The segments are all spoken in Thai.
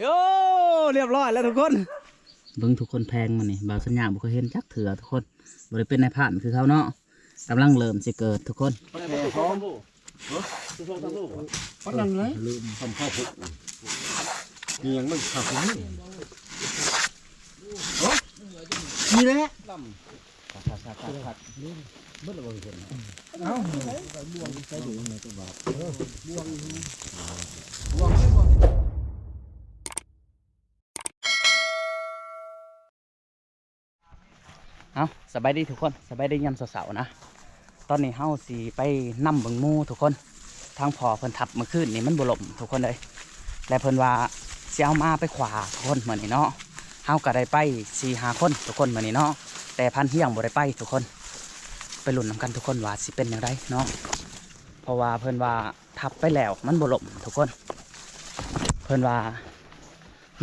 โอ้เรียบร้อยแล้วทุกคนเบิ่งทุกคนแพงมันนี่บ่าวสัญญาบ่เคยเห็นจักเถื่อทุกคนบ่ได้เป็นนายผ่านคือเขาเนาะกำลังเริ่มสิเกิดทุกคนก็นั่นเลยลืมทำข้าวพุกมียังมันข้าวพุกนี่แหละ เอาสบายดีทุกคนสบายดียามเสาร์ๆนะ ตอนนี้เฮาสิไปนํเบิงมูทุกคน ทางพอเพิ่นทับเมื่อคืนนี่มันบ่ล่มทุกคนเลย และเพิ่นว่าสิเอามาไปขวาทุกคนมื้อนี้เนาะเฮาก็ได้ไป4 5คนทุกคนเหมือนี้เนาะ แต่พันเที่ยงบ่ได้ไปทุกคน ไปลุ้นนํกันทุกคนว่าสิเป็นจังไดเนาะ เพราะว่าเพิ่นว่าทับไปแล้วมันบ่ล่มทุกคน เพิ่นว่า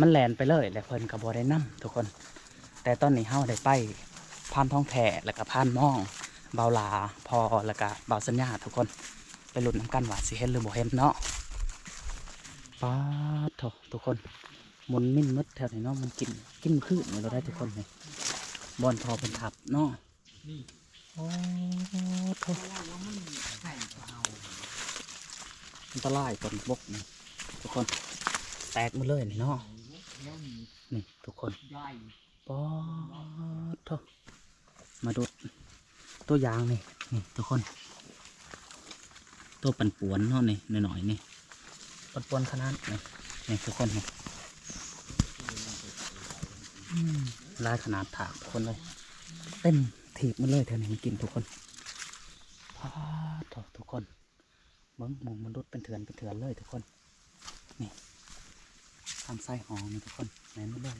มันแลนไปเลยและเพิ่นก็บ่ได้นํทุกคน แต่ตอนนี้เฮาได้ไป พานท้องแผ่แล้วก็พานม่องเบาลาพอแล้วก็เบาสัญญาทุกคนไปหลุ้นน้ำกันว่าสิเห็นหรือบ่เห็นเนาะป้าดโถทุกคนมุนมิ่นมืดแถวนี้เนาะมันกินกินพืชนี่เราได้ทุกคนเลยบอลพอเป็นทับเนาะโอ้โถอันตรายต้นบกนี่ทุกคนแตกมดเลยนี่เนาะนี่ทุกคนป้าดโถ มาดูตัวอยางนี่นี่ทุกคน ตัวปั่นป่วนเนาะนี่หน่อยๆนี่ปั่นป่วนขนาดนี่นี่ทุกคนนี่อืมลายขนาดถากทุกคนเลยเต็มถีบมันเลยเท่านี้มันกินทุกคนพาดโถทุกคนเบิ้งหมูมันรุดเป็นเถื่อนเป็นเถื่อนเลยทุกคนนี่ทางไส้หองนี่ทุกคนแม่นมันเลย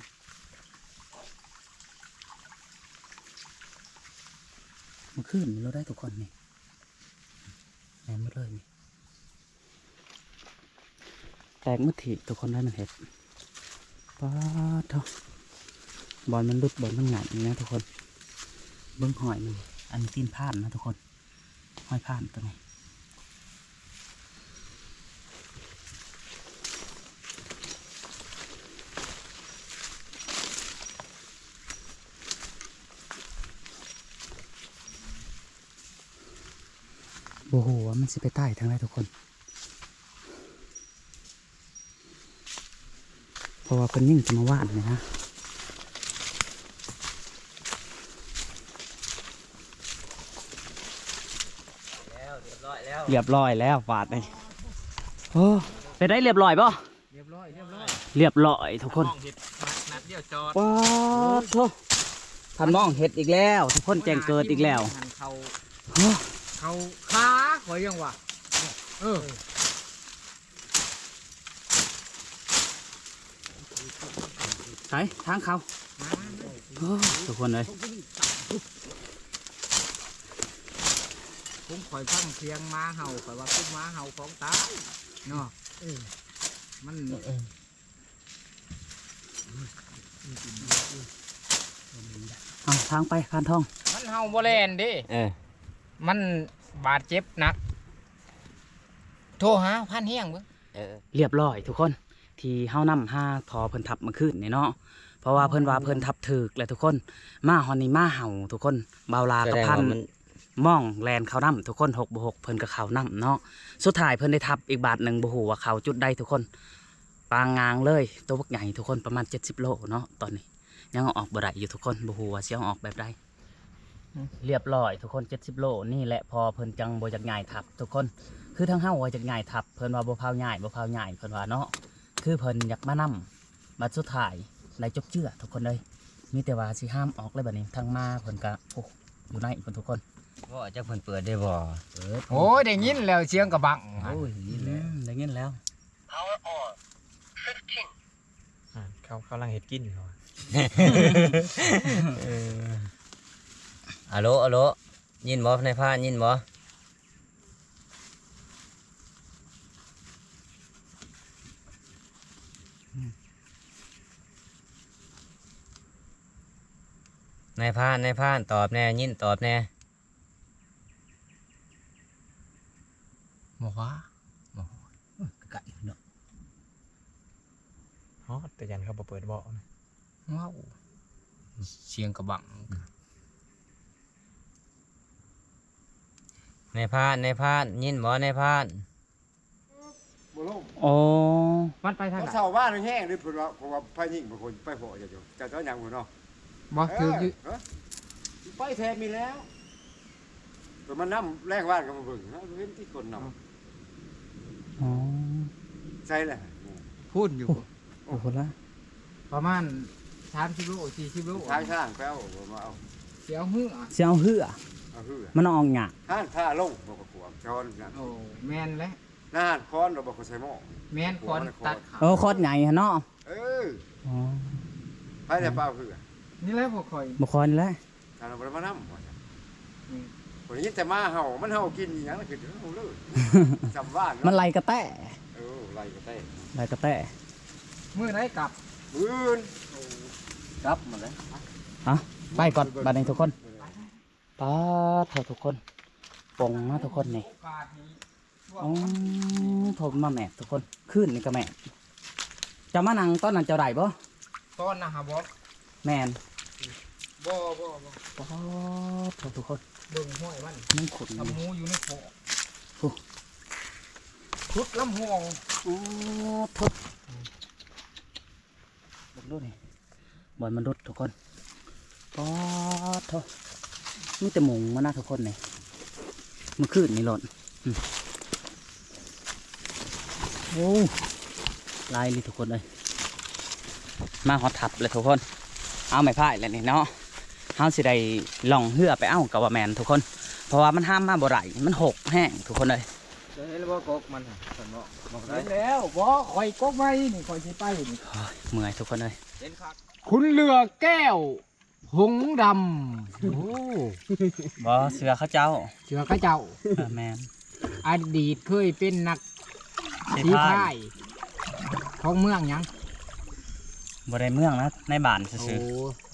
มันขึ้นเราได้ทุกคนนี่แหนมหมดเลยนี่แตกมือถีทุกคนได้มันเห็ดป้าทอบอลมันรุดบอลมันหงายอย่างนี้นะทุกคนเบิ้งหอยมันอันนี้ตีนผ่านนะทุกคนหอยผ่านตัวนี้ อ้โหว่ามันสิไปใต้ทางไรทุกคน เพราะว่าเป็นยิ่งจะมาว่านเลยนะเรียบร้อยแล้วบาดนี่โอ้ไปได้เรียบร้อยป่ะเรียบร้อยเรียบร้อยเรียบร้อยทุกคนห้องเห็ดนัดเดียวจอดว้าวโธ่ทันมองเห็ดอีกแล้ว ทุกคนแจ้งเกิดอีกแล้วหันเขาโอ้เขาขา ขอยยังวะเออไหนทางเขาโอ้ทุกคนเลยผมคอยฟังเสียงม้าเห่าคอยว่าคุ้มม้าเห่าของตายเนาะมันเอาทางไปพานทอง มันเห่าโบแลนเดิเออมัน บาดเจ็บหนัก โทรหาพันเฮียงเบิ่งเออ เรียบร้อยทุกคนที่เฮานำห้าทอเพิ่นทับเมาขึ้นนี่เนาะเพราะว่าเพิ่นว่าเพิ่นทับถึกแหละทุกคนมาฮอนนี่มาเห่าทุกคนเบาลากับพันม่องแลนเขานำทุกคนหกบหกเพิ่นกับเขานำเนาะสุดท้ายเพิ่นได้ทับอีกบาทหนึ่งบ่ฮู้ว่าเขาจุดใดทุกคน ปางงางเลยตัวบักใหญ่ทุกคนประมาณ 70 โลเนาะตอนนี้ ยังเอาออกบ่ได้อยู่ทุกคนบ่ฮู้ว่าสิเอาออกแบบใด เรียบร้อยทุกคน 70 โลนี่แหละพอเพิ่นจังบ่จักง่ายทับ ทุกคนคือทั้งเฮาว่าจักง่ายทับเพิ่นว่าบ่พาวง่ายบ่พาวง่ายเพิ่นว่าเนาะคือเพิ่นอยากมานำบัดสุดท้ายไล่จบเจือทุกคนเลยมีแต่ว่าสิห้ามออกเลยบัดนี้ทั้งมาเพิ่นก็โอ้อยู่ในเพิ่นทุกคนว่าจะเพิ่นเปิดได้บ่เปิดโอ้ยได้ยินแล้วเสียงกระบังหั่นโอ้ยนี่แหละได้เงินแล้วอ่าเขากำลังเห็ดกินอยู่อะ อะโหลอะโหลยินบ่ในผ้ายินบ่ในายพรานในายพรานตอบแน่ยินตอบแน่บอกว่าไก่เนาะอ๋ออแต่ยันเขาบ่เปิดเบาะนะว้าวเสียงกระบัง ในพานในพานยินบ่ในพานบ่ลงโอ้มันไปทางเขาไหนเศร้าบ้านแห้งนี่เพิ่นว่าเพราะว่าไผยิงบางคนไปพอจะอยู่จะเจ้าหยังบ่เนาะบ่ถืออยู่เออไปแทนมีแล้วเพิ่นมานํแรงบ้านก็มาเบิ่งฮะเห็นที่คนนำอ๋อใช่แหละพูดอยู่โอ้โหละประมาณ30โล40โลทางช่างแป้วบ่มาเอาเสียวหื้อเสียเอาเหือเอาหื้อ มันออกหยาห้านผ้าลงบ่ก็ขวมช้อนนั่นโอ้แม่นแล้วหน้าห้านค้อนเราบ่ก็ใส่หม้อแม่นคอนตัดขาเออโคตรใหญ่ฮะเนาะเอออ๋อไผได้เปล่าหื้อนี่แหละบ่ค่อยบ่คอยนี่แหละทางเราบ่ได้มานำว่าซั่นอืมคนนี้แต่มาเห่ามันเห่ากินอีหยังนั่นคือเอาเลยจำบ้านมันเนาะไหลกระแตะเออไล่ก็ได้ไหลกระแตะมื้อไหนกลับมื้นครับมาเลยไปก่อนบัดนี้ทุกคน ป้าเถอะทุกคนปงนะทุกคนนี่โอกาสนี้อ๋อโทรมาแมบทุกคนขึ้นนี่ก็แมบจะมานั่งต้นนั้นเจ้าได้บ่ตอนนะฮะบ่แมนบ่บ่บ่ป้าเถอะทุกคนเบิ่งห้อยมันนั่งขุดอทำหยู่มูอยู่ในโขโอ้ชุดลำห่วงโอ้ทุบลองดูนี่บอลมันรุดทุกคนป้าเถอะ มีแต่หมุงมานะทุกคนนี่มันขึ้นนี่หล่นอืมโอ้ลายเลยทุกคนเลยมาหอทับเลยทุกคน เอาไม่พ่ายเลยนี่เนาะเฮาสิได้ล่องเหือไปเอากับว่าแมนทุกคน เพราะว่ามันห้ามมาบ่ไหลมันหกแห้งทุกคนเลยจะเห็นแล้วบ่กกมันน่ะสนบ่บอกได้ได้แล้วบ่ข่อยกกไว้นี่ข่อยสิไปนี่โอ้ยเมื่อยทุกคนเลยเห็นคักคุณเรือแก้ว หงส์ดำโอ้บ่เสือเขาเจ้าเสือเข้าเจ้า เออแมนอดีตเคยเป็นนักสีสีพาพายยของเมืองหยังบ่ได้เมืองนะ ในบ้านโอ้ซื่อ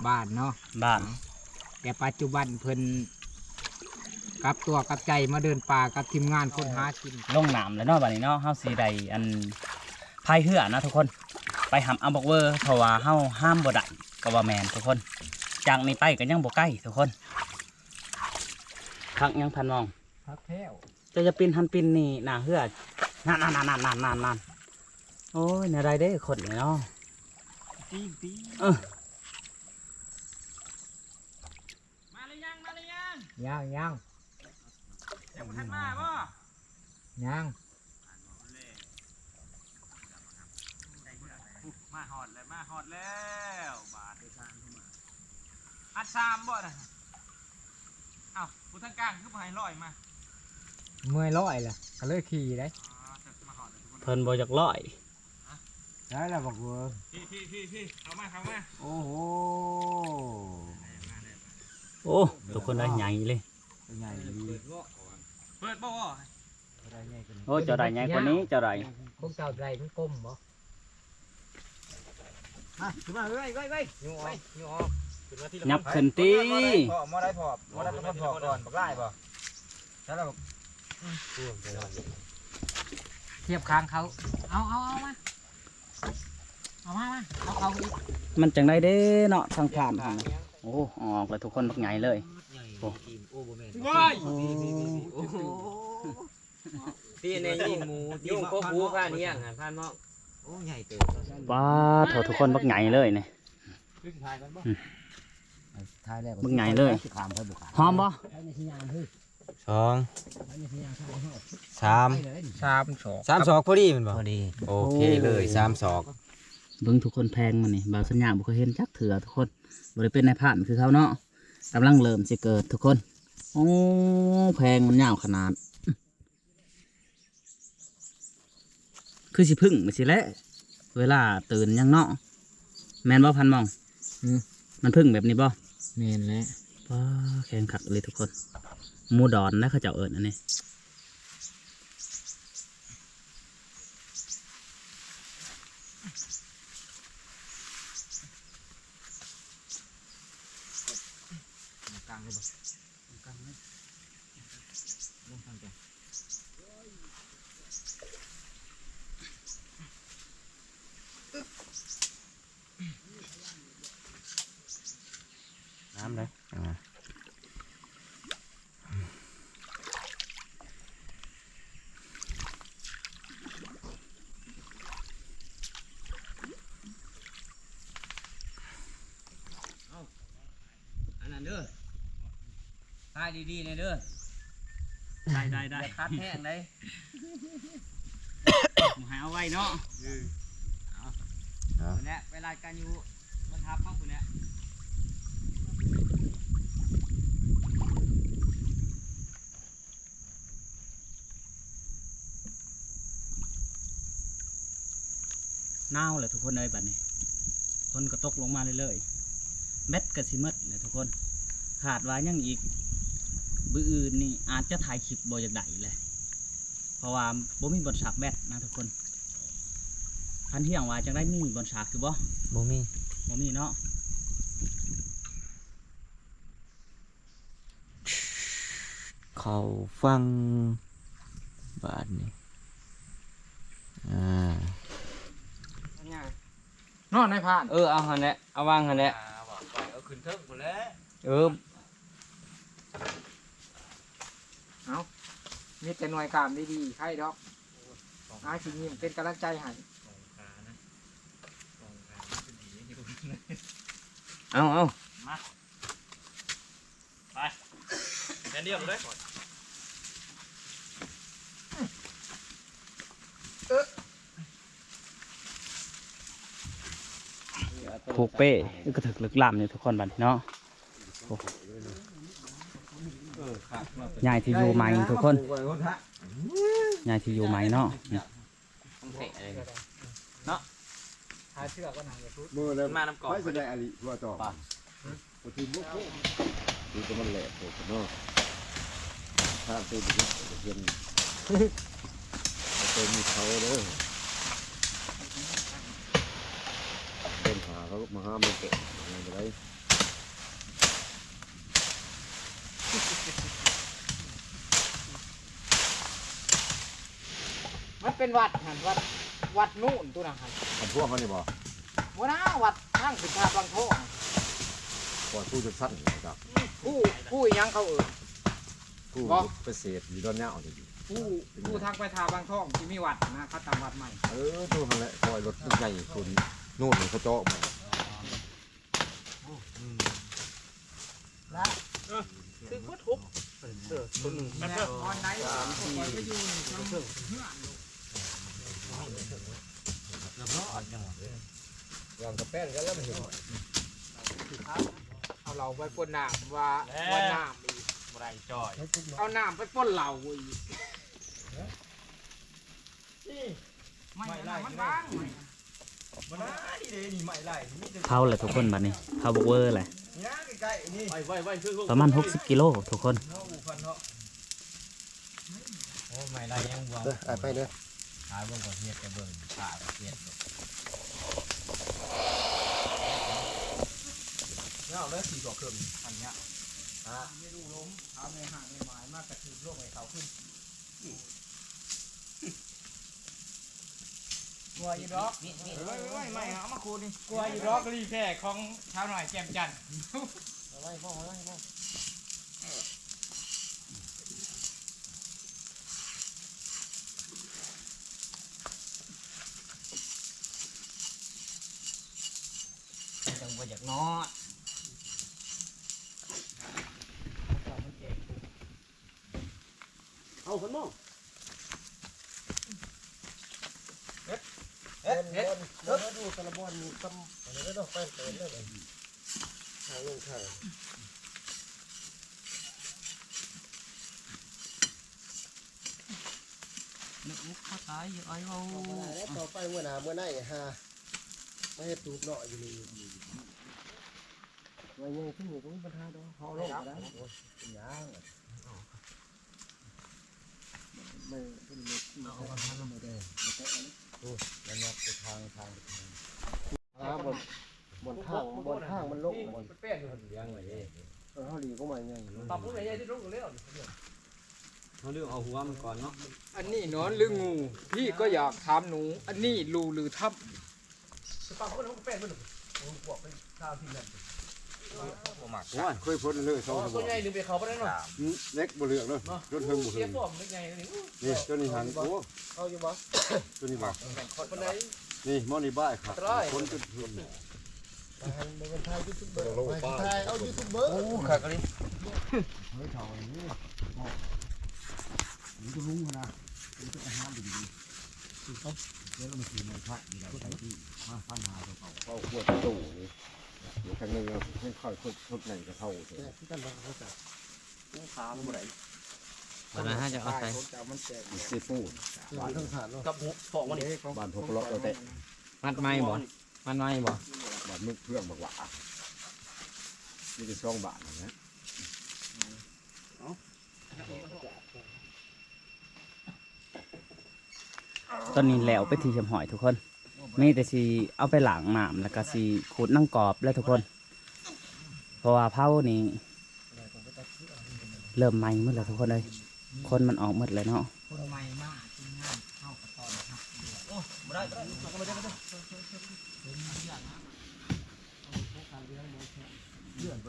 บ้านเนาะ ๆบ้าน แต่ปัจจุบันเพิ่นกลับตัวกลับใจมาเดินป่ากับทีมงานคนหากินลงน้ำแล้วเนาะบัดนี้เนาะเฮาสิได้อันพายเหือนะทุกคน ไปหำเอาบอกเวอร์เพราะว่าเฮาห้ามบ่ได้ก็ว่าแมนทุกคน จากนี้ไปก็ยังบ่ใกล้ทุกคนคักยังพันมองพักแท้วจะจะปินหันปินนี่หน้าเหือนั่นนั่นนั่นนั่นนั่นนั่นโอ้ยในไรเด้คนนี่เนาะปีปีเออมาเลยยังมาเลยยังยังยังยังบ่ทันมาบ่ยังมาหอดแล้วมาหอดแล้วบาททางเข้ามา อัดสามบ่นะอ้าวผู้ทางกลางคือบ่ให้ลอยมาเมื่อยร้อยล่ะก็เลยขี่ได้อ๋อจะมาหอดแล้วทุกคนเพิ่นบ่อยากร้อย ได้แล้วบอกว่าพี่พี่พี่พี่เอามาเอามาโอ้โหโอ้ทุกคนได้ใหญ่เลย เป็นไงดีเปิดบ่บ่ได้ไงกันโอ้เจ้าได้ใหญ่กว่านี้เจ้าได้พวกเจ้าไรมันกลมบ่มาขึ้นมาเฮ้ยเฮ้ยเฮ้ยยูออกยูออกขึ้นมาที่ละ ยับขึ้นตีพอมาได้พอมาได้พอพอก่อนบักได้ป่ะแล้วเราเทียบค้างเขา เอาเอาเอามาเอามามาเอาเขาอีกมันจังได้เด้เนาะทางผ่านหั่นน่ะโอ้ออกเลยทุกคนบักใหญ่เลยว้ายโอ้พี่ในยินหมูยุ่งก็หูผ่านเฮียงหันผ่านหมอกโอ้ใหญ่เติบป้าดเถอะทุกคนบักใหญ่เลยนี่ถ่าย กันบ่ถ่ายแล้วมึงไงเลย ขามไปบุกขามหอมบ่สองสามสามสองสามศอกพอดีแมันบ่พอดี โอเคเลยสามศอกเบิ่งทุกคนแพงมันนี่บ่าวสัญญาบ่เคยเห็นจักเถื่อทุกคนบ่ได้เป็นนายผ่านคือเขาเนาะกำลังเริ่มสิเกิดทุกคนโอ้แพงมันยาวขนาด คือสิพึ่งมันสิแหละเวลาตื่นยังเนาะแม่นบ่พันมอง มันพึ่งแบบนี้บ่ เมนแล้วแข็งขักเลยทุกคน มูดอนนะเขาเจ้าเอิญอันนี้ กลางเลยบ่ โน้ำเลย อันนั้นเด้อทาย ดีๆนะเด้อได้ได้ได้อย่าคัดแห้งเลยหายเอาไว้เนาะคนเนี้ยเวลาการอยู่บนทับของคุณเนี้ยหนาวเลยทุกคนเลยบัดนี้คนก็ตกลงมาเรื่อยๆเม็ดก็สิหมดเลยทุกคน ขาดว่ายังอีก บืออื่นนี่อาจจะถ่ายคลิปบ่อยากได้เลยเพราะว่าบ่มีบนฉากแบตนะทุกคนพันเที่ยงว่าจังได้มีบนฉากคือบ่บ่มีบ่มีเนาะเขาฟังบาทนี่อ่านอนในผ่านเออเอาหันแหละเอาวางหันแหละเอาขึ้นเทิงหมดแล้วเออ มีแต่หน่วยกามดีๆใครดอกอาชียิ้มเป็นกำลังใจให้เอาเอาแค่เดียวเลยผูกเป้ก็ถึกลึกลามเนี่ยทุกคนบัดนี้เนาะโอ้ ยายที่อยู่ใหม่ทุกคนยายที่อยู่ใหม่เนาะหาเชือกก็หนังอย่าพูดมือเลยมาน้ำกรอบไม่แสดงอะไรทั่วต่อปกติมุกดูก็มันแหลกโตเนาะถ้าเป็นเด็กเย็นเป็นมีเขาเด้อเป็นหาเขามาห้ามมันเตะอะไร มันเป็นวัดหันวัดวัดนู่นตัวนะหันทำพวกมันนี่บ่วันน้าวัดข้างสินค้าบางโทษก่อนผู้จะสั้นครับผู้ผู้อิหยังเขาเอ่ย ผู้บ่ ไปเสพอยู่ด้านหน้าเอาจริงผู้ผู้ทางไปทาบางท่องที่มีวัดนะเขาตามวัดใหม่เออดูมันแหละคอยรถใหญ่คนนู่นเขาเจาะมา คือพุทธุบคนหนึ่งแม่ตอนไหนคนไปอยู่อย่างกับแป้งกันแล้วมันเห็นเอาเราไปป้นน้ำว่าว่าน้ำอีกไรจอย เอาน้ำไปป้นเหล่าอีกไม่ได้มันบ้างมันน่าดีเละเผาเลยทุกคนบัดนี้เผาบกเวอร์เลยย่างใกล้ๆนี่ไปไปไปคือประมาณ 60 กิโลทุกคนเนาะอูฟันเนาะโอ้ไม่ได้ยังบ่เด้อไปเด้อหาเบิ่งก่อนเฮ็ดจะเบิ่งขาเฮ็ดเนี่ยเอาเลยสี่กว่าเครื่องอันเนี้ยไม่รู้ล้มเท้าในห่างในหมายมากกระถือโลกไอ้เขาขึ้นก ลัวอยู่ดอกเฮ้ยไม่ไม่เอามาคูนี่กลัวอยู่ดอกรีแพร์ของเท้าหน่อยแจ่มจันทร์จังบ่อยากนอเอาคนมอง เอ๊ะ เอ๊ะดูตะบอนมีซ้ำอันนี้ก็ต้องไปเติมเลยทางลงทางนึกมุกเขาตายอยู่ไอ้เขาต่อไปเมื่อหนาเมื่อไหนฮะไม่ให้ตูบเนาะอยู่นี่ไว้ยังที่หูตรงนี้ปัญหาดอกเขาลงมาได้เป็นยางไม่เป็นเล็กเอาเอาทางไม่ได้ไม่ได้โอ้ยแล้วเนี่ยไปทางทางอ่าบนบนข้างบนข้าง มันลงบนมันเป้นอยู่เลี้ยงไว้เออเขาหลีก็มาไงตอบผู้ใหญ่ที่รู้กันแล้วเขาเรื่องเอาหัวมันก่อนเนาะอันนี้นอนหรืองู พี่ก็อยากถามหนู อันนี้รูหรือถ้ำฟังคนเขาเป็นมันโอ้บอกเป็นข้าวที่นั่นบ่มักโอ้ยเคยพ้นเลยสองตัวใหญ่หนึ่งไปเขาไปได้หน่อยเล็กบ่เหลืองเลยจนเทิงบ่เหเสีลืยองฟอมเล็กใหญ่นี่นี่ตัวนี้หัน โอ้เอาอยู่บ่ตัวนี้บ่คนไหนนี่มอนี่บ้ายครับคนจนเทิงโอ้คักเลยเข้าขวดตู้นี่อยู่ข้างนึงให้ค่อยทุบไหนก็เท่าเถอะมันน่าจะเอาใส่ซีฟูดกับฟองมันนี่บ้านพวกเลาะเราเตะมัดไม้บ่มัดไม้บ่ บ้านมึกเพื่องบักว่านี่เป็นช่องบาทนะตอนนี้แล้วไปทีชมหอยทุกคนมีแต่สีเอาไปหลังหน้ำแล้วก็สีขูดนั่งกรอบแล้วทุกคน เพราะว่าเผานี่เริ่มไหม้หมดแล้วทุกคนเลยคนมันออกหมดเลยเนาะ คนใหม่มากทีมงานเข้ากับตอนครับ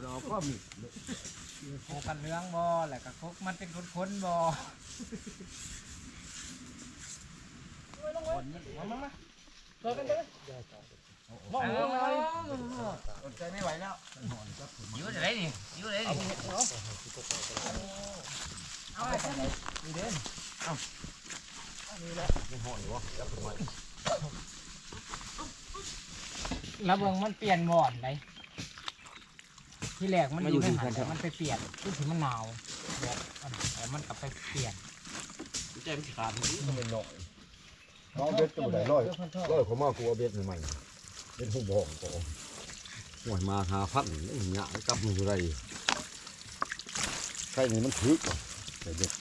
โคกันเรื่องบ่แหละก็คกมันเป็นคนคนบ่มามามาเจอกันเด้อมองมองเลยอดใจไม่ไหวแล้วอยู่ได้นี่อยู่ได้นี่เอาไปนี่เด้นเอาแล้วเบิ่งมันเปลี่ยนหมอนไหน ที่แรกมันอยู่ในหันแต่มันไปเปลี่ยนที่ถึงมันหนาวแบบแต่มันกลับไปเปลี่ยนเอาเบ็ดตัวไหนร้อยร้อยเขามากูเอาเบ็ดใหม่เบ็ดหูบอกก็ห่วยมาหาพันนี่หยากับมันอยู่ไรใช่นี่มันถึกเบ็ด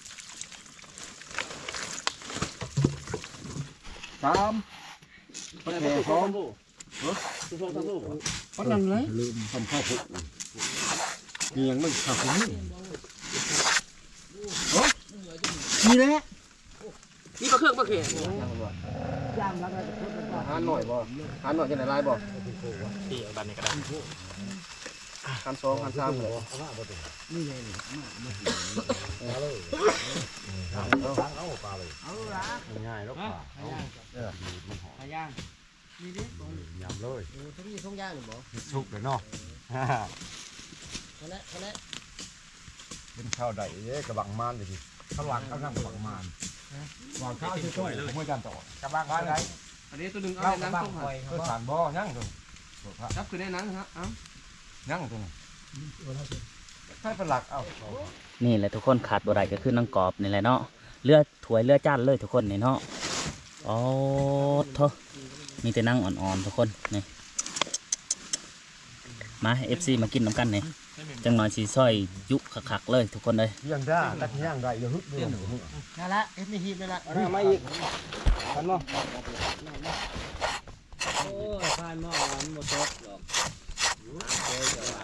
สามโอเคพร้อมก็ยังเลยลืมทำข้าวพุก มียังไม่ขับนี่มีแล้วนี่ปลาเครื่องปลาเขีงหันหน่อยบ่หันหน่อยจะไหนลายบ่ที่บันนี้ก็ได้คันสองคันสามเลยนี่ไงเอาเลยเอาปลาเลยเอาละง่ายแล้วปลาเอาเออมันหอมย่างนี่ดิยำเลยทุกอย่างทุกอย่างเลยบ่สุกเลยเนาะ นั่นแหละนั่นแหละเป็นข้าวใดเย้กระบังมานเลยทีข้าวหลังข้าวข้างกระบังมานวางข้าวช่วยๆผมไม่กันต่อกระบังอะไรอันนี้ตัวหนึ่งเอาเล่าในกระน้ำบังต้มคอยเพื่อสารบ่ยั่งตรงจับคือในนั้นฮะเอ้ายั่งตรงให้เป็นหลักเอ้านี่แหละทุกคนขาดบ่ได้ก็คือนั่งกรอบนี่แหละเนาะเลือดถวยเลือดจานเลยทุกคนนี่เนาะอ๋อเถอะมีแต่นั่งอ่อนๆทุกคนนี่มาเอฟซีมากินน้ำกันนี่ จังหน่อยสีซอยยุคักๆเลยทุกคนเลยยังได้ตัดย่างได้อย่าฮึบด้วยนั่นแหละเอ็ดมีฮีบนั่นแหละเอามาอีกอันเนาะโอ้ยพายหม้อมันบ่ตกหรอกโอ้ยจะว่า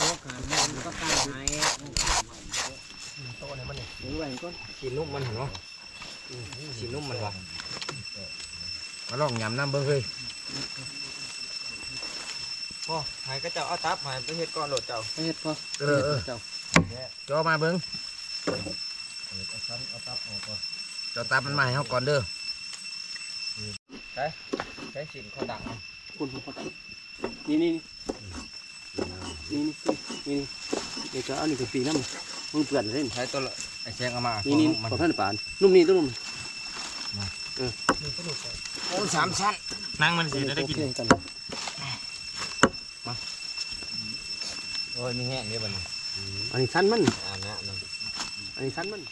ตกหันมันก็ตั้งให้โตเนี่ยมันนี่ดูแหวนก้นสีนุ่มมันเนาะสีนุ่มมันวะมาลองยำน้ำเบิ้งเลย พ่อหายก็เจ้าเอาตับหายไปเฮ็ดก่อนโหลดเจ้าเฮ็ดพอเออเออจอมาเบิ้งเอาตับออกก่อนจอตับมันมาให้เขาก่อนเด้อใช้ใช้สินเขาดังเอาคุณผมนี่นี่นี่นี่นี่เดี๋ยวจะเอาหนึ่งปีน้ำมันเปื่อนเลยใช้ตัวละไอ้แซงเอามานี่นี่มันของท่านป่านนุ่มนี่ตุ้มโอ้สามชั้นนั่งมันสิได้กินกัน โอ้ยมีแห้งเด้อบัดนี้อันนี้ชั้นมัน อ่านะนั่นอันนี้ชั้นมัน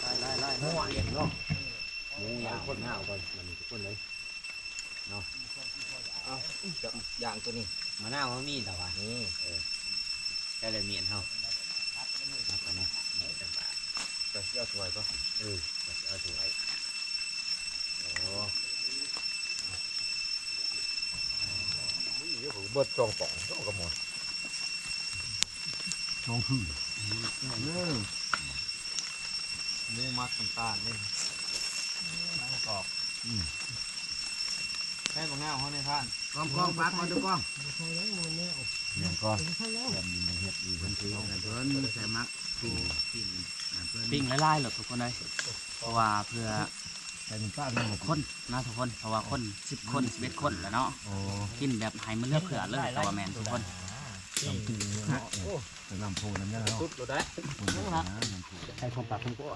ไล่ไล่ไล่หัวเย็นเนาะหมูยางคนง่าวก่อนมันทุกคนเลยอย่างตัวนี้มะนาวมันมีแต่ว่านี่เออแค่เลยเมียนเฮาเอาไปนะ จะ เอาสวยปะเออเอาสวยโอ้เดี๋ยวผมเบิดจองป่องต้องกระหมดสองคืนหมูมักน้ำตาลนี่นั่งกรอบแค่ของแง่ของเขาในท่านกล้องกล้องปลาก่อนดูกล้องใช่แล้วมันเนี่ยเดี๋ยวก่อนใช่แล้วเพิ่นคือเพิ่นใส่มักปิ้งปิ้งเพิ่น ปิ้งไล่ๆหรอกทุกคนเลยเพราะว่าเพื่อใส่น้ำตาลลงมาคนนะทุกคนเพราะว่าคนสิบคนสิบเอ็ดคนแหล้วเนาะโอ้กินแบบให้มันเลือกเผื่อเลยแต่ว่าแมนทุกคนน้ำคือเนาะใส่น้ำโพน้ำยาเนาะตุ๊บเราได้ใช่ของปากของกู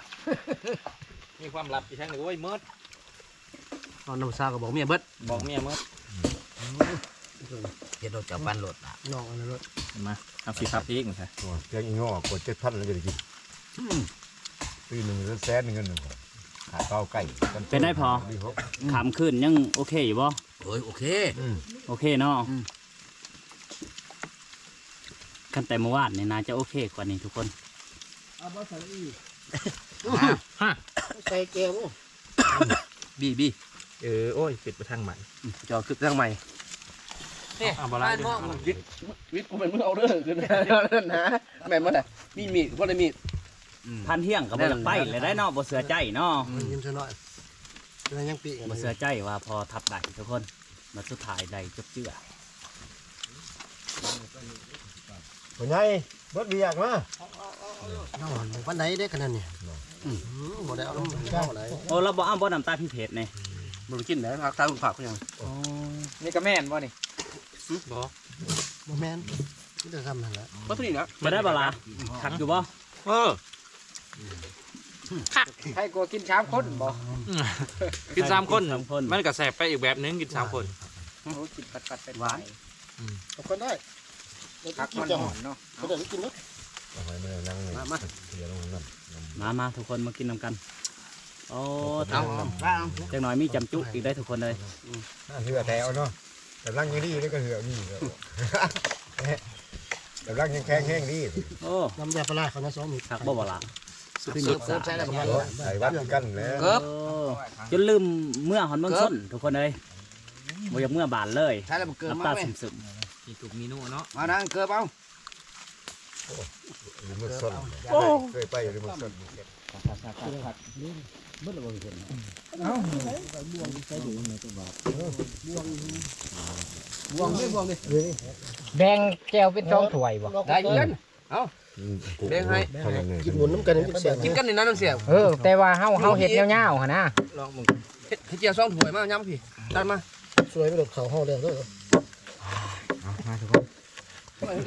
มีความลับอีกทั้งหนึ่งโอ้ยเมิดตอนน้ำซาก็บอกเมียเบิดบอกเมียเมิดเฮ็ดรถจับปันรถอะน้องอันนั้นรถมาเอาสิครับอีกมั้งครับตัวแกงอีงอกดเจ็ดพันแล้วจะได้กิน ปีหนึ่งแสนหนึ่งเงินหนึ่งขาเก้าไก่เป็นได้พอดีครับขามขึ้นยังโอเคอยู่บ่โอ้ยโอเคโอเคเนาะอืมกันแต่เมื่อวานนี่น่าจะโอเคกว่านี้ทุกคนเอาบ่ใส่อีกฮะใส่แก้วบีบีเออโอ้ยปิดไปทางใหม่จอคือทางใหม่เอาบาลานซ์ด้วยวิทย์กูเป็นมือเอาเด้อคือเด้อนะแม่นบ่ได้มีมีดบ่ได้มีด พันเที่ยงกับบ่อยากไปเลยได้เนาะบ่เสือใจเนาะมันยิ้มซะหน่อยแล้วยังปีกันบ่เสือใจว่าพอทับได้ทุกคนมาสุดท้ายได้จบเจือคนใหญ่เบิดเบียกมาน้องวันไหนได้ขนาดนี้อืมบ่ได้เอาน้ำข้าวไหนโอ้เราบ่เอาบ่น้ำตาลพี่เพชรนี่บ่ได้กินได้ผักตาลูกผักก็ยังนี่ก็แม่นบ่นี่บ่แม่นนี่จะทำนั่นแหละบ่ตัวนี้นะบ่ได้บ่ล่ะคักอยู่บ่เออ ให้กูกินชามคนบ่กินสามคนสามคน มันก็แสบไปอีกแบบนึงกินสามคน โอ้กินปัดๆไปหวานทุกคนได้ผักมันหอนเนาะเขาได้กินเนาะเอาไว้ไม่ได้นั่งเลยเดี๋ยวลงนั่นมามาทุกคนมากินน้ำกัน โอ้เอาทำบ้างจังหน่อยมีจำจุอีกได้ทุกคนเลยเหือแถวเนาะแต่ร่างยังดีนี่ก็เหือนี่แต่ร่างยังแข็งแห้งดีโอ้น้ำยาปลาเขานะซ้อมอีกคักบ่บ่ล่ะ เสิร์ฟเสิร์ฟใช่แล้วประมาณใส่วัดกันแล้วโอ้จนลืมเมื่อหอนเมืองส้นทุกคนเลยบ่อยากเมื่อบานเลยใช่แล้วมันเกินน้ำมาตาไหมซึมมีตุกมีนู่เนาะมานั่งเกินเอาหรือมันสดเคยไปหรือมันสดแบ่งแก้วเป็นสองถ้วยบ่ได้เงินเด้งให้ กินหมุนน้ำกันนี่เสียกินกันนี่นะน้องเสียเออ แต่ว่าเฮาเฮาเฮ็ดยาวๆหั่นนะลองมึงเฮ็ดเฮ็ดเจียวซองถ้วยมาย้ำพี่ดันมาสวยไปดอกเขาเฮาแล้วเด้อมา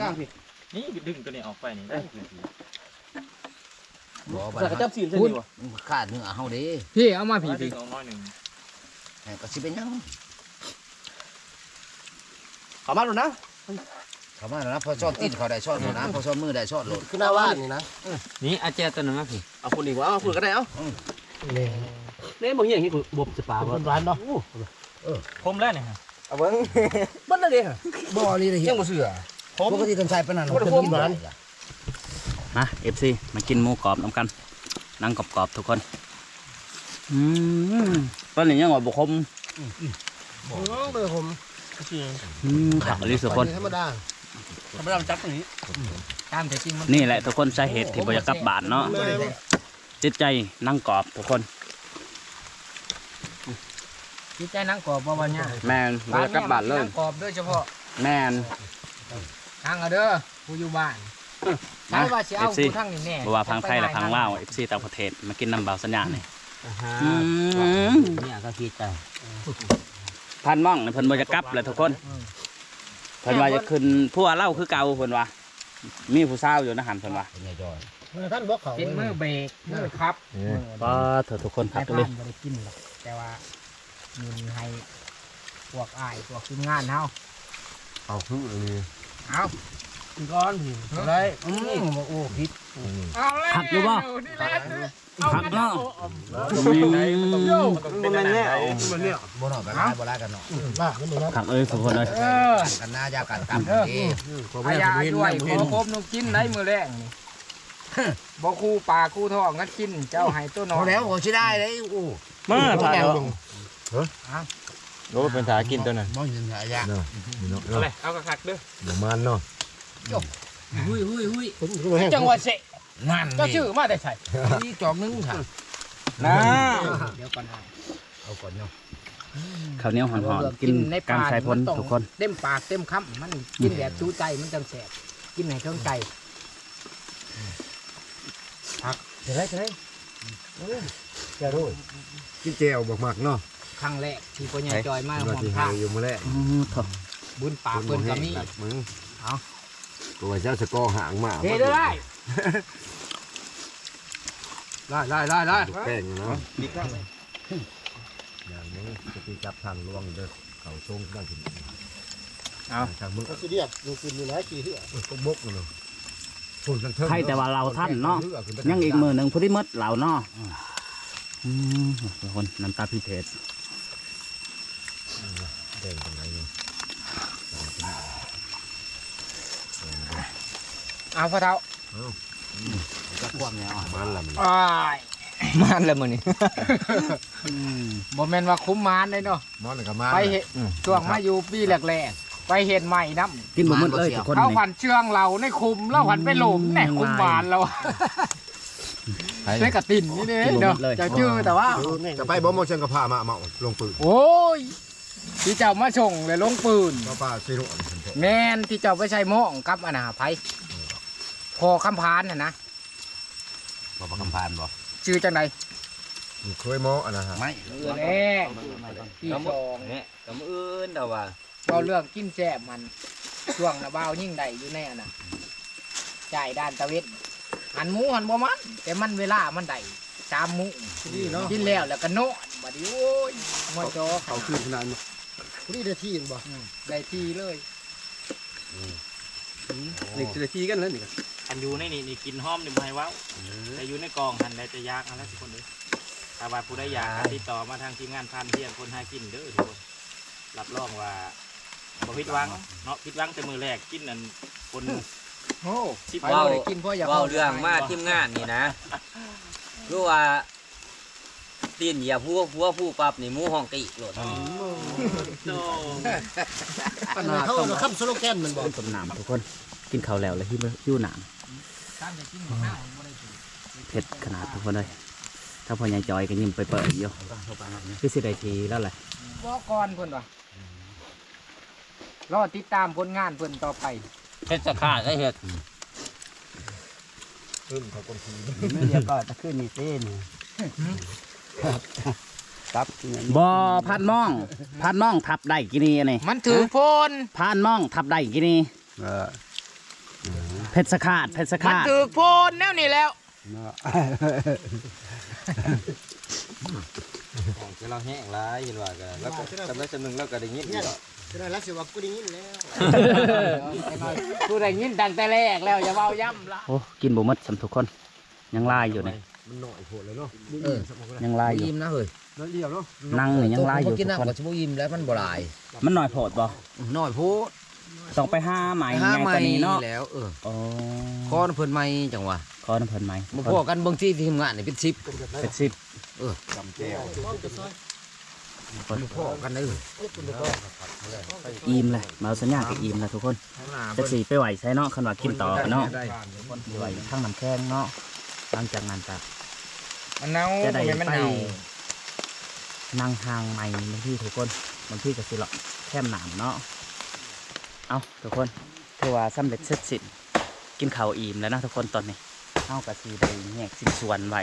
ข้างพี่นี่ดึงตัวนี้ออกไปนี่ได้บ่บ่ใส่กระจับซีนใช่ดีวะขาดเนื้อเฮาเด้พี่เอามาพี่ดึพี่งออกน้อยหนึ่งก็สิเป็นยังเข้ามาดูนะ เขามาแล้วนะพอซ่อนตีนเขาได้ซ่อนนะพอซ่อนมือได้ซ่อนโหลดคือหน้าว่านนี่นะนี่อาเจียตัวนึงนะพี่เอาคุณดีกว่าเอาคุณก็ได้เอานี่เนี่ยบ่เฮียงนี่กูบบจะปลาบ่คนร้านเนาะคมแล้วเนี่ยเอาเบิ่งมันน่ะเด้บ่นี่เลยยังบ่เสือปกติกันใส่ปานนั้นบ่ได้พบร้านๆมา FC มากินหมูกรอบน้ำกันนั่งกรอบๆทุกคนอืมตอนนี้ยังว่าบ่คมเบอร์ผมอืมขักอลิสุคนธรรมดา ธรรมดามันจับตรงนี้ตามแต่จริงมันนี่แหละทุกคนสาเหตุที่บ่อยากกลับบ้านเนาะจิตใจนั่งกรอบทุกคนจิตใจนังกรอบบ่ว่าเนี่ยแมนบ่อยากกลับบ้านเลยงกรอบโดยเฉพาะแมนทางเอาเด้อผู้อยู่บ้านใช่ว่าสิเอา FC ผู้ทางนี่แน่บ่ว่าพังไทยและพังลาว FC ต่างประเทศมากินน้ำเบาสัญญาณนี่อืมเนี่ยก็คิดใจพันม่องนี่เพิ่นบ่จะกลับเลยทุกคน เพิ่นว่าจะขึ้นผู้ว่าเล่าคือเก่าเพิ่นว่า มีผู้สาวอยู่นะหันเพิ่นว่าเป็นไงจอยท่านบอกเขาเป็นมือเบรกมือครับป้าเถอะทุกคนแต่พักท่าเลยนบ่ได้กินหรอกแต่ว่ามีให้พวกอ้ายพวกทีมงานเฮาเอาคือเลยเอา ก้อนผิวอะไรอืมโอ้ผิดพักอยู่บ่พักเนาะเป็นอะไรเนี่ยบ่นอกกันได้บ่ได้กันเนาะว่าไม่มีนะพักเลยทุกคนเลยเออกันหน้ายากันกำดีอายาด้วยขอครบนกกินได้มือแรงนี่บ่คู่ปลาคู่ทองงัดกินเจ้าให้ตัวน้อพอยแล้วผมสิได้เลยโอ้มาถ่ายโอ้เป็นถากินตัวนั้นบ่ยินหายาเนาะนี่เนาะอะไรเอากระคักเด้อประมาณเนาะ หุ้ยหุ้ยหุ้ยผมก็มาแห้งจังหวัดเสะนั่นเจ้าชื่อมาได้ใช่นี่จอกนึงค่ะนะเดี๋ยวก่อนนะเอาก่อนเนาะข้าวเหนียวหอนๆกินในกลางชายพ้นมัต้องทุกคนเต็มปากเต็มคำมันกินแบบจูใจมันจังแสบกินในเครื่องใจจะได้จะได้จะรู้กินเจียวบอกหมักเนาะครั้งแรกที่พ่อใหญ่จอยมาหว่าอมที่ผ้าหายอยู่มื้อแรกอือโถบุญปากเพิ่นก็มีตัดมึงเอา ตัวเจ้าสกอหางมาเฮ้ได้ได้ได้ได้ได้ลูกแป้งเนาะอย่างนี้จะตีจับทางลวงเด้อเขาทรงได้ถึงเอาทางมึงก็สิเรียกลูกกินอยู่หลายกี่เหือก็บกเนาะพูดกันเถิงใครแต่ว่าเราท่านเนาะยังอีกมือหนึ่งพุทธิมดเราเนาะคนน้ำตาพิเศษ เดินตรงไหนเนาะ เอาพ่อเท้าจะควมเนี่ยอ่อนมันลำอ้ายมันแล้วมื้อนี้บ่แม่นว่าคุ้มมานเลยเนาะมันก็มาไปเห็นช่วงมาอยู่ปีแรกๆไปเห็นใหม่น้ำกินบ่หมดเลยทุกคนเขานี่ผันเชื่องเราในคุมเราผันไปหลุมแหน่คุมบานเราใช้กระตินนี่เด้เนาะเจะชื่อแต่ว่าจะไปบ่มอเชิงกระพามาเมาลงปืนโอ้ยที่เจ้ามาส่งเลยลงปืนป้าป้าซีโร่แมนที่เจ้าไปใช้หม้องกับอนนาไผ พอคำพานน่ะนะบ่ประคำพานบ่ชื่อจังไดเคยมออันนะฮะไม่แน่ที่สองเนี่ยกำอื่นแต่ว่าเราเรื่องกินแซ่บมันช่วงนะบ่าวยิ่งใดอยู่แน่น่ะจ่ายด้านตะเวนหันหมูหันบ่มันแต่มันเวลามันได้สามหมูนี่เนาะกินแล้วแล้วก็โนอนบัดนี้โอ้ยมอยจอเขาคืนขนาดนี่ได้ที่บ่อืมได้ทีเลยหนึ่งนาทีกันแล้วนี่ก็ อันอยู่ในนี่นี่กินหอมนี่บ่ให้เว้าแต่อยู่ในกองหันได้จะยากอันละทุกคนเด้อถ้าว่าผู้ใดอยากก็ติดต่อมาทางทีมงานพันเที่ยงคนหากินเด้อทุกคนรับรองว่าบ่ผิดหวังเนาะผิดหวังแต่มือแรกกินอันคนโอ้สิบไปเว้าบ่ได้กินเพราะอยากเว้าเรื่องมาทีมงานนี่นะคือว่าตีนเหยียบหัวหัวผู้ปรับนี่หมูห้องติโหลดโตอันนี้เขาเราค้ำสโลแกนมันบ่ต้มน้ำทุกคน กินข้าวแล้วเลยที่ยู่น้การจะกินข้าวบ่ได้กินำเผ็ดขนาดทุกคนเลยถ้าพอใหญ่จอยก็ยิ้มไปเปิดอยู่คือสิได้ทีแล้วแหละบ่ก่อนเพิ่นว่ะรอติดตามผลงานเพิ่นต่อไปเฮ็ดจะขาดได้เฮ็ดอึ้มเขาคนทีไม่เรียกก็ตะขึ้นนี่เต้นตับเนี่ยบอพันม่อง พันม่องทับได้กี่นี่อันนี่มันถือโพนพันม่องทับได้กี่นี่ เออเพชรสขาดเพชรสมันขาดถือโพนแนวนี้แล้วเนาะของที่เราแห้งหลายเห็นว่าก็แล้วก็จำได้จำหนึงแล้วก็ได้ยินอยู่จะได้รักสิว่ากูได้ยินแล้วผู้ใดยินตั้งแต่แรกแล้วอย่าเว้าย่ำละโอ้กินบ่หมดสำทุกคน ยังลายอยู่นี่มันหน่อยโหดเลยเนาะยังลายอยู่ ยิ้มนะเฮ้ยนั่นเดียวเนาะนั่งนี่ยังลายอยู่กินทุกคนน้ำกับชิบุยิ้มแล้วมันบ่หลายมันหน่อยโผดบ่น้อยโพด ต้องไปห้าไหมห้าไงไม้ตัวนี้เนาะแล้วเอออ๋อคอนเพิ่นไม้จังหวะขอน้ำเพิ่นไหมบ่พอกันบางที่ทีมงานนี่เป็นสิบเป็นสิบจำแก้วพอกันเด้ออิ่มเลยมาเอาสัญญาณกับอิ่มแล้วทุกคนจะสีไปไหวใช้เนาะคันว่ากินต่อเนาะไหวทั้งน้ำแข็งเนาะหลังจากนั้นจะมันเน่าจะได้มันไปเน่านั่งทางใหม่บางที่ทุกคนบางที่ก็สิเลาะแคมหนามเนาะ เอาทุกคนถือว่าสำเร็จเสร็จสิ้นกินข้าวอิ่มแล้วนะทุกคนตอนนี้เฮากะสีได้แยกสิ้นส่วนไว้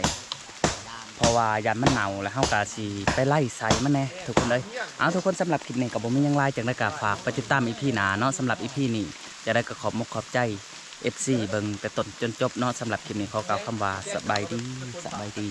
เพราะว่ายานมันเน่าแล้วเฮากะสีไปไล่ใส่มันแน่ทุกคนเลยเอาทุกคนสำหรับคลิปนี้กับผมมีหยังไล่จากนักกาฝากไปติดตามอีพีหนาเนาะสำหรับอีพีนี้จะได้ก็ขอบมกขอบใจ FC เบิงแต่ต้นจนจบเนาะสำหรับคลิปนี้ขอกล่าวคำว่าสบายดีสบายดี